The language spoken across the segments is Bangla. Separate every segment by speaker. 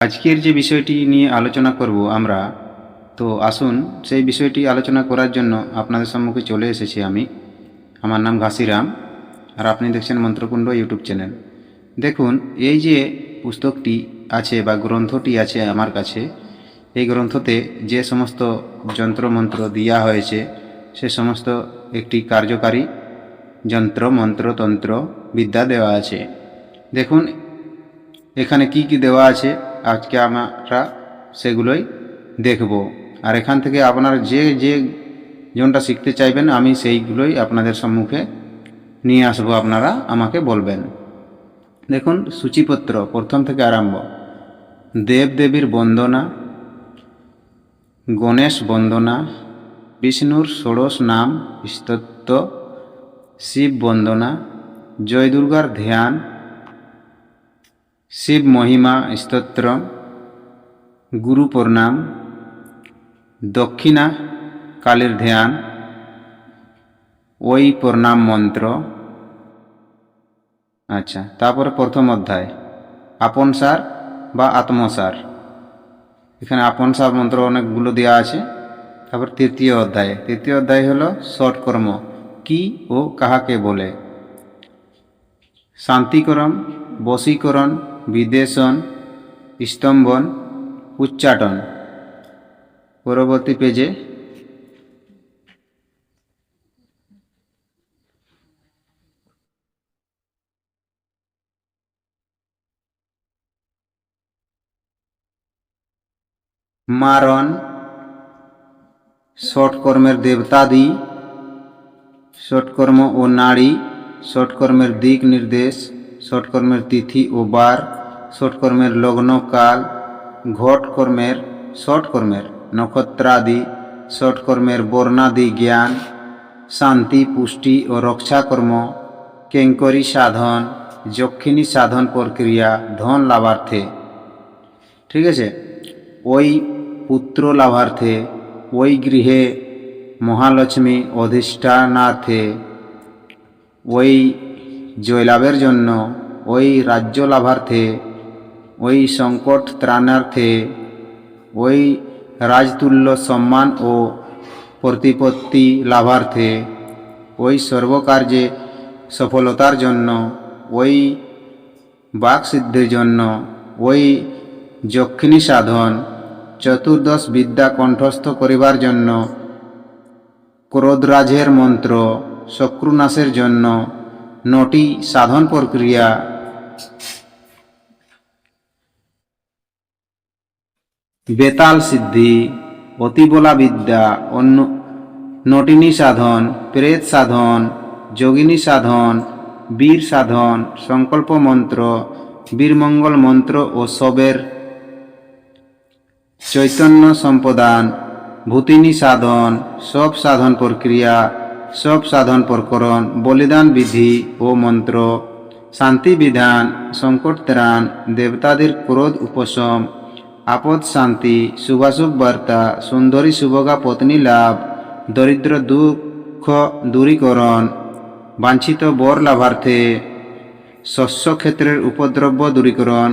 Speaker 1: আজকের যে বিষয়টি নিয়ে আলোচনা করব আমরা, তো আসুন সেই বিষয়টি আলোচনা করার জন্য আপনাদের সম্মুখে চলে এসেছি আমি। আমার নাম ঘাসিরাম আর আপনি দেখছেন মন্ত্রকুণ্ড ইউটিউব চ্যানেল। দেখুন, এই যে পুস্তকটি আছে বা গ্রন্থটি আছে আমার কাছে, এই গ্রন্থতে যে সমস্ত যন্ত্রমন্ত্র দেওয়া হয়েছে, সে সমস্ত একটি কার্যকারী যন্ত্র মন্ত্র তন্ত্র বিদ্যা দেওয়া আছে। দেখুন, এখানে কি কি দেওয়া আছে? আজকে আমরা সেগুলোই দেখব। আর এখান থেকে আপনারা যে যে যেমনটা শিখতে চাইবেন, আমি সেইগুলোই আপনাদের সম্মুখে নিয়ে আসব, আপনারা আমাকে বলবেন। দেখুন, সূচিপত্র প্রথম থেকে আরম্ভ। দেবদেবীর বন্দনা, গণেশ বন্দনা, বিষ্ণুর ষোড়শ নাম স্তত্ব শিব বন্দনা জয় দুর্গার ধ্যান শিব মহিমা স্তোত্র, গুরু প্রণাম, দক্ষিণা, কালীর ধ্যান, ওই প্রণাম মন্ত্র। আচ্ছা তারপরে প্রথম অধ্যায়। আপন সার বা আত্মসার। এখানে আপন সার মন্ত্র অনেকগুলো দেওয়া আছে। তারপর তৃতীয় অধ্যায়। তৃতীয় অধ্যায় হলো শর্টকর্ম কি ও কাহাকে বলে? শান্তিকরণ, বশীকরণ বিদেশন স্তম্ভন উচ্চাটন। পরবর্তী পেজে। মারণ ষটকর্মের দেবতাদি ষটকর্ম ও নারী ষটকর্মের দিক নির্দেশ ষটকর্মের তিথি ও বার। ষটকর্মের লগ্নকাল, ঘটকর্মের ষটকর্মের নক্ষত্রাদি, ষটকর্মের বর্ণাদি জ্ঞান, শান্তি, পুষ্টি ও রক্ষাকর্ম, কেঙ্করী সাধন, যক্ষিণী সাধন প্রক্রিয়া, ধন লাভার্থে। ঠিক আছে? ওই পুত্র লাভার্থে, ওই গৃহে মহালক্ষ্মী অধিষ্ঠানার্থে, ওই জয়লাভের জন্য, ওই রাজ্য লাভার্থে ওই সংকট ত্রাণার্থে, ওই রাজতুল্য সম্মান ও প্রতিপত্তি লাভার্থে, ওই সর্বকার্যে সফলতার জন্য, ওই বাকসিদ্ধির জন্য, ওই যক্ষিণী সাধন, চতুর্দশ বিদ্যা কণ্ঠস্থ করিবার জন্য, ক্রোধরাজের মন্ত্র, শক্রুনাশের জন্য, নটি সাধন প্রক্রিয়া বেতাল সিদ্ধি, অতিবলা বিদ্যা, অন্য নটিনী সাধন, প্রেত সাধন, যোগিনী সাধন, বীর সাধন, সংকল্প মন্ত্র, বীরমঙ্গল মন্ত্র ও সবের চৈতন্য সম্পদান ভূতিনী সাধন, সব সাধন প্রক্রিয়া, সব সাধন প্রকরণ, বলিদান বিধি ও মন্ত্র, শান্তি বিধান, সংকট ত্রাণ, দেবতাদের ক্রোধ উপশম আপদ শান্তি শুভাশুভ বার্তা, সুন্দরী শুভগা পত্নী লাভ, দরিদ্র দুঃখ দূরীকরণ, বাঞ্ছিত বর লাভার্থে, শস্য ক্ষেত্রের উপদ্রব্য দূরীকরণ,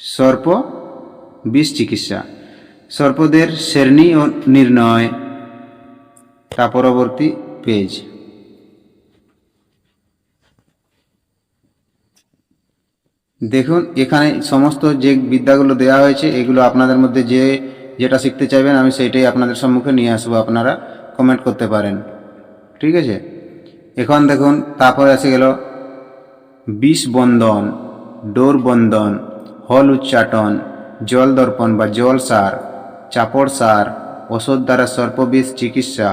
Speaker 1: সর্প বিষ চিকিৎসা, সর্পদের শ্রেণি ও নির্ণয়, তা পরবর্তী পেজ দেখুন, এখানে সমস্ত যে বিদ্যাগুলো দেওয়া হয়েছে, এগুলো আপনাদের মধ্যে যে যেটা শিখতে চাইবেন, আমি সেইটাই আপনাদের সম্মুখে নিয়ে আসব, আপনারা কমেন্ট করতে পারেন। ঠিক আছে? এখন দেখুন, তারপরে এসে গেল বিষ বন্ধন, ডোর বন্ধন, হল উচ্চাটন, জল দর্পণ বা জল সার, চাপড় সার, ওষুধ দ্বারা সর্পবিষ চিকিৎসা,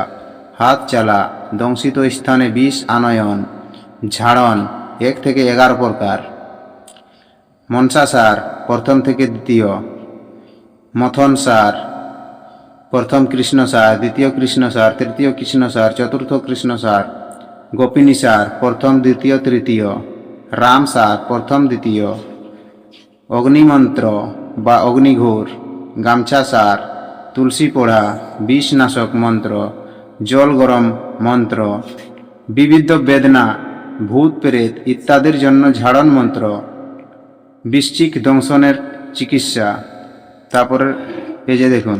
Speaker 1: হাত চালা, দংশিত স্থানে বিষ আনয়ন, ঝাড়ন, এক থেকে এগারো প্রকার। মনসা সার প্রথম থেকে দ্বিতীয়। মথন সার প্রথম কৃষ্ণ সার দ্বিতীয় কৃষ্ণ সার তৃতীয় কৃষ্ণ সার চতুর্থ কৃষ্ণ সার গোপিনী সার প্রথম, দ্বিতীয়, তৃতীয়। রাম সার প্রথম, দ্বিতীয়। অগ্নিমন্ত্র বা অগ্নিঘোর। গামছা সার তুলসী পোড়া, বিষনাশক মন্ত্র। জল গরম মন্ত্র। বিবিধ বেদনা, ভূত প্রেত ইত্যাদির জন্য ঝাড়ন মন্ত্র। বৃশ্চিক দংশনের চিকিৎসা। তারপরে যে দেখুন।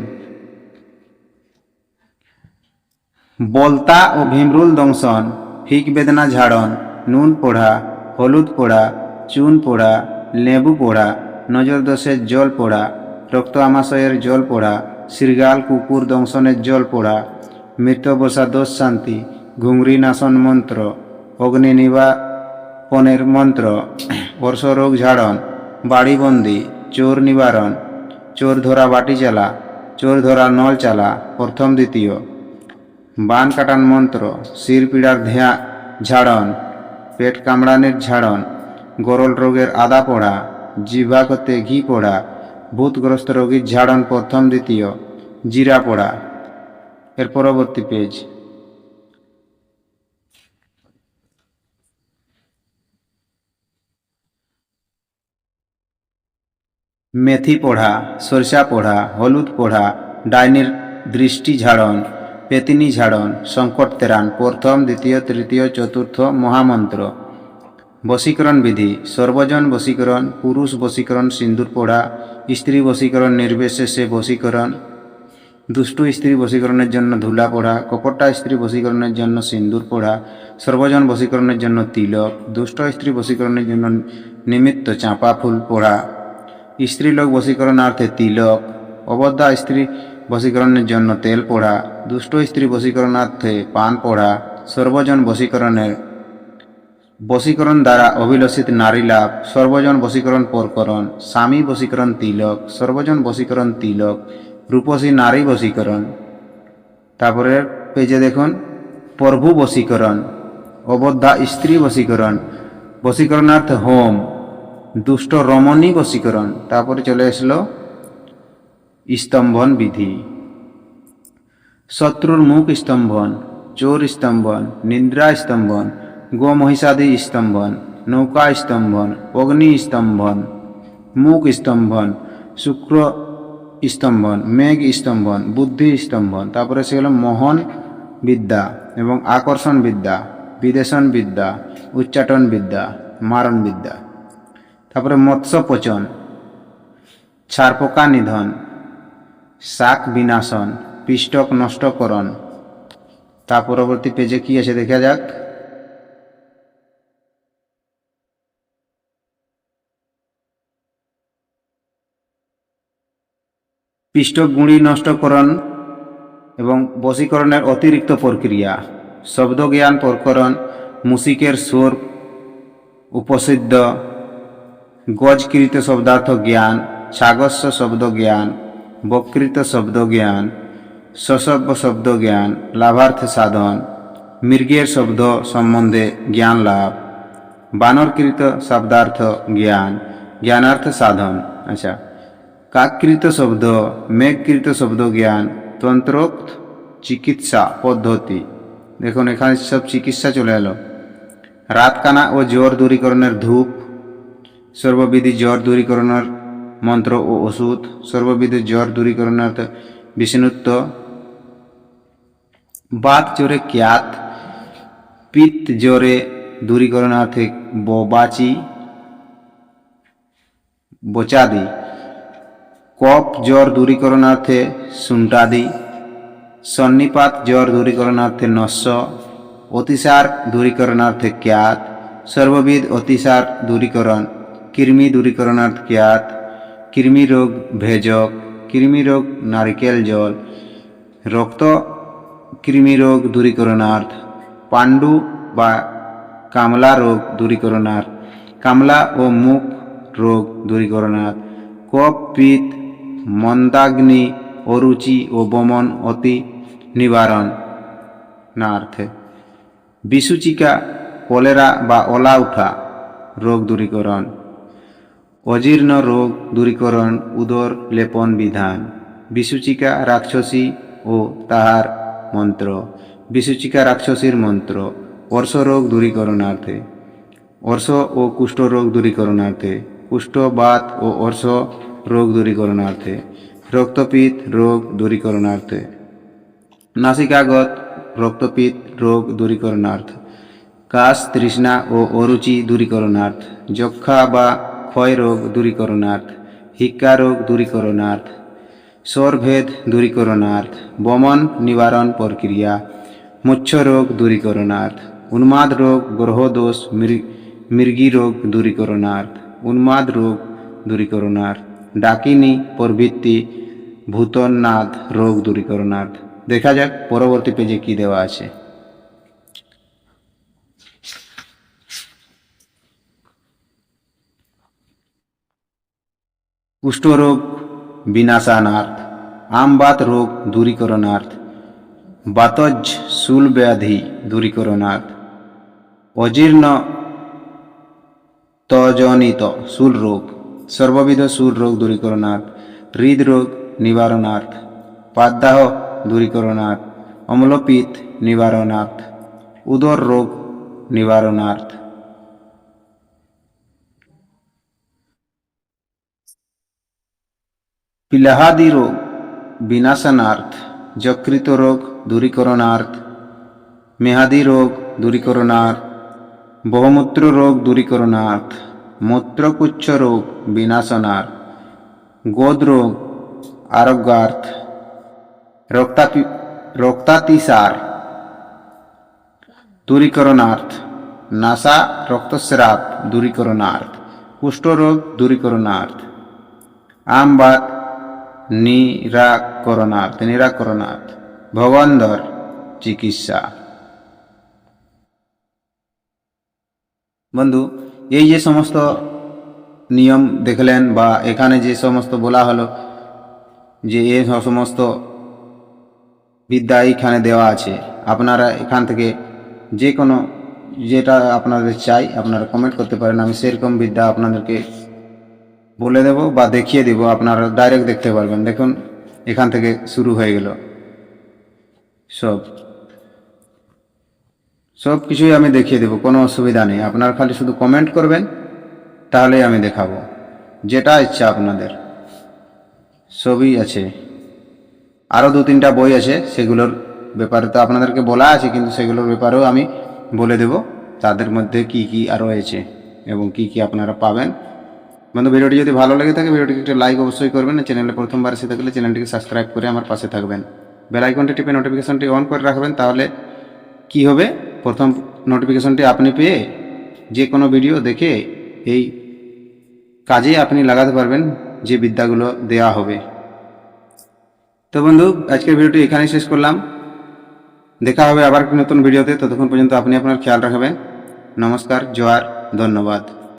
Speaker 1: বলতা ও ভীমরুল দংশন, ফিক বেদনা ঝাড়ন, নুন পোড়া, হলুদ পোড়া, চুন পোড়া, লেবু পোড়া, নজর দোষের জল পোড়া, রক্ত আমাশয়ের জল পোড়া শৃগাল কুকুর দংশনের জল পোড়া মৃত বসা দোষ শান্তি, ঘুংরি নাশন মন্ত্র অগ্নি নিবাপনের মন্ত্র, বর্ষরোগ ঝাড়ন বাড়িবন্দি, চোর নিবারণ, চোর ধরা বাটি চালা চোর ধরা নল চালা, প্রথম দ্বিতীয়। বান কাটান মন্ত্র, শির পীড়ার ধ্যা ঝাড়ন, পেট কামড়ানির ঝাড়ন, গরল রোগের আদা পোড়া জিভা করতে ঘি পোড়া, ভূতগ্রস্ত রোগীর ঝাড়ন প্রথম দ্বিতীয়, জিরা পোড়া। এর পরবর্তী পেজ মেথি পোড়া, সরষা পোড়া, হলুদ পোড়া, ডাইনির দৃষ্টি ঝাড়ন, পেতিনি ঝাড়ন, সংকট তেরান, প্রথম, দ্বিতীয়, তৃতীয়, চতুর্থ, মহামন্ত্র। বশীকরণ বিধি, সর্বজন বশীকরণ, পুরুষ বশীকরণ, সিন্দুর পোড়া, স্ত্রী বশীকরণ, নির্বিশেষে বশীকরণ। দুষ্টু স্ত্রী বশীকরণের জন্য ধুলা পোড়া, কপট্টা স্ত্রী বশীকরণের জন্য সিন্দুর পোড়া, সর্বজন বশীকরণের জন্য তিলক, দুষ্ট স্ত্রী বশীকরণের জন্য নিমিত্ত চাঁপা ফুল পোড়া। স্ত্রীলোক বশীকরণার্থে তিলক, অবদ্ধা স্ত্রী বশীকরণের জন্য তেল পোড়া, দুষ্ট স্ত্রী বশীকরণার্থে পান পোড়া, সর্বজন বশীকরণের বশীকরণ দ্বারা অভিলষিত নারী লাভ, সর্বজন বশীকরণ পরকরণ, স্বামী বশীকরণ তিলক, সর্বজন বশীকরণ তিলক, রূপসী নারী বশীকরণ। তারপরে পেজে দেখুন, প্রভু বশীকরণ, অবদ্ধা স্ত্রী বশীকরণ, বশীকরণার্থ হোম দুষ্ট রমণী বশীকরণ। তারপরে চলে আসলো স্তম্ভন বিধি। শত্রুর মুখ স্তম্ভন, চোর স্তম্ভন, নিদ্রা স্তম্ভন, গোমহিষাদি স্তম্ভন, নৌকা স্তম্ভন, অগ্নি স্তম্ভন, মুখ স্তম্ভন, শুক্র স্তম্ভন, মেঘ স্তম্ভন, বুদ্ধি স্তম্ভন। তারপরে সেগুলো মোহন বিদ্যা এবং আকর্ষণ বিদ্যা, বিদেশন বিদ্যা, উচ্চাটন বিদ্যা, মারণ বিদ্যা। তারপরে মৎস্য পচন ছারপোকা নিধন, শাক বিনাশন, পিষ্টক নষ্টকরণ। তা পরবর্তী পেজে কি আছে দেখা যাক। পিষ্টক গুঁড়ি নষ্টকরণ এবং বশীকরণের অতিরিক্ত প্রক্রিয়া, শব্দজ্ঞান প্রকরণ, মুসিকের সুর, উপসিদ্ধ গজকৃত শব্দার্থ জ্ঞান, সাগস্য শব্দ জ্ঞান, বকৃত শব্দ জ্ঞান সসব্য শব্দ জ্ঞান, লাভার্থ সাধন, মৃগের শব্দ সম্বন্ধে জ্ঞান লাভ, বানরকৃত শব্দার্থ জ্ঞান, জ্ঞানার্থ সাধন। আচ্ছা কাকৃত শব্দ, মেঘকৃত শব্দ জ্ঞান, তন্ত্রোক্ত চিকিৎসা পদ্ধতি। দেখুন, এখানে সব চিকিৎসা চলে এলো। রাতকানা ও জ্বর দূরীকরণের ধূপ সর্ববিধি জ্বর দূরীকরণের মন্ত্র ও ওষুধ, সর্ববিধি জ্বর দূরীকরণার্থ বিষ্ণুত্ব, বাত জ্বরে ক্যাত পিত্ত জ্বরে দূরীকরণার্থে বোবাচি বোচাদি কপ জ্বর দূরীকরণার্থে সুন্টাদি, সন্নিপাত জ্বর দূরীকরণার্থে নস্য, অতিসার দূরীকরণার্থে ক্যাত সর্ববিধ অতিসার দূরীকরণ। কৃমি দূরীকরণার্থ ক্যাত কৃমি রোগ ভেজক, কৃমি রোগ নারিকেল জল, রক্ত কৃমি রোগ দূরীকরণার্থ, পাণ্ডু বা কামলা রোগ দূরীকরণার্থ, কামলা ও মুখ রোগ দূরীকরণার্থ কপ পিত মন্দাগ্নি, অরুচি ও বমন অতি নিবারণ নার্থে বিসূচিকা কলেরা বা ওলা উঠা রোগ দূরীকরণ। অজীর্ণ রোগ, দূরীকরণ, উদর, লেপন বিধান। বিসূচিকা রাক্ষসী ও তাহার মন্ত্র। বিসূচিকা রাক্ষসীর মন্ত্র অর্শরোগ দূরীকরণার্থে। অর্শ ও কুষ্ঠরোগ দূরীকরণার্থে। কুষ্ঠবাত ও অর্শ রোগ দূরীকরণার্থে। রক্তপিত রোগ দূরীকরণার্থে। নাসিকাগত রক্তপিত রোগ দূরীকরণার্থ। কাশ, তৃষ্ণা ও অরুচি দূরীকরণার্থ। যক্ষা বা ক্ষয় রোগ দূরীকরণার্থ হিক্কা রোগ দূরীকরণার্থ স্বরভেদ দূরীকরণার্থ বমন নিবারণ প্রক্রিয়া, মুচ্ছ রোগ দূরীকরণার্থ উন্মাদ রোগ গ্রহদোষ মৃগী রোগ দূরীকরণার্থ উন্মাদ রোগ দূরীকরণার্থ ডাকিনী, প্রভৃতি ভূতনাথ রোগ দূরীকরণার্থ দেখা যাক পরবর্তী পেজে কি দেওয়া আছে। কুষ্ঠরোগ, বিনাশানার্থ, আমবাত রোগ, দূরীকরণার্থ, বাতজ শূল ব্যাধি, দূরীকরণার্থ, অজীর্ণ তজনিত শূল রোগ, সর্ববিধ শূল রোগ দূরীকরণার্থ, হৃদরোগ নিবারণার্থ, পাদ্দাহ দূরীকরণার্থ অম্লপিত নিবারণার্থ, উদর রোগ নিবারণার্থ। পিলাহাদি রোগ, বিনাশনার্থ যকৃত রোগ দূরীকরণার্থ, মেহাদি রোগ, দূরীকরণার্থ, বহুমূত্র রোগ, দূরীকরণার্থ মূত্রকুচ্ছ রোগ, বিনাশনার্থ, গোদ রোগ, আরোগ্যার্থ, রক্তাপি, রক্তাতিসার, দূরীকরণার্থ, নাসা, রক্তস্রাব, দূরীকরণার্থ, কুষ্ঠরোগ, দূরীকরণার্থ আমবাত নিরাকরণার্থ নিরাকরণার্থ। ভগন্দর চিকিৎসা। বন্ধু, এই যে সমস্ত নিয়ম দেখলেন বা এখানে যে সমস্ত বলা হলো, যে এই সমস্ত বিদ্যা এইখানে দেওয়া আছে, আপনারা এখান থেকে যে কোনো যেটা আপনাদের চাই, আপনারা কমেন্ট করতে পারেন। আমি সেরকম বিদ্যা আপনাদেরকে বলে দেব বা দেখিয়ে দেব, আপনারা ডাইরেক্ট দেখতে পারবেন। দেখুন, এখান থেকে শুরু হয়ে গেল। সব। সব কিছুই আমি দেখিয়ে দেব, কোনো অসুবিধা নেই। আপনারা খালি শুধু কমেন্ট করবেন, তাহলেই আমি দেখাবো। যেটা ইচ্ছা আপনাদের। সবই আছে। আরও দু তিনটা বই আছে, সেগুলোর ব্যাপারে তো আপনাদেরকে বলা আছে, কিন্তু সেগুলোর ব্যাপারেও আমি বলে দেব, তাদের মধ্যে কি কি আরও আছে এবং কি কি আপনারা পাবেন। বন্ধু, ভিডিওটি যদি ভালো লেগে থাকে, ভিডিওটিকে একটা লাইক অবশ্যই করবেন। চ্যানেলে প্রথমবার এসে থাকলে চ্যানেলটিকে সাবস্ক্রাইব করে আমার পাশে থাকবেন। বেল আইকনটি টিপে নোটিফিকেশনটি অন করে রাখবেন, তাহলে কি হবে? প্রথম নোটিফিকেশনটি আপনি পেয়ে যে কোনো ভিডিও দেখে এই কাজে আপনি লাগাতে পারবেন যে বিদ্যাগুলো দেওয়া হবে। তো বন্ধু, আজকের ভিডিওটি এখানেই শেষ করলাম। দেখা হবে আবার নতুন ভিডিওতে ততক্ষণ পর্যন্ত আপনি আপনার খেয়াল রাখবেন। নমস্কার, জোয়ার, ধন্যবাদ।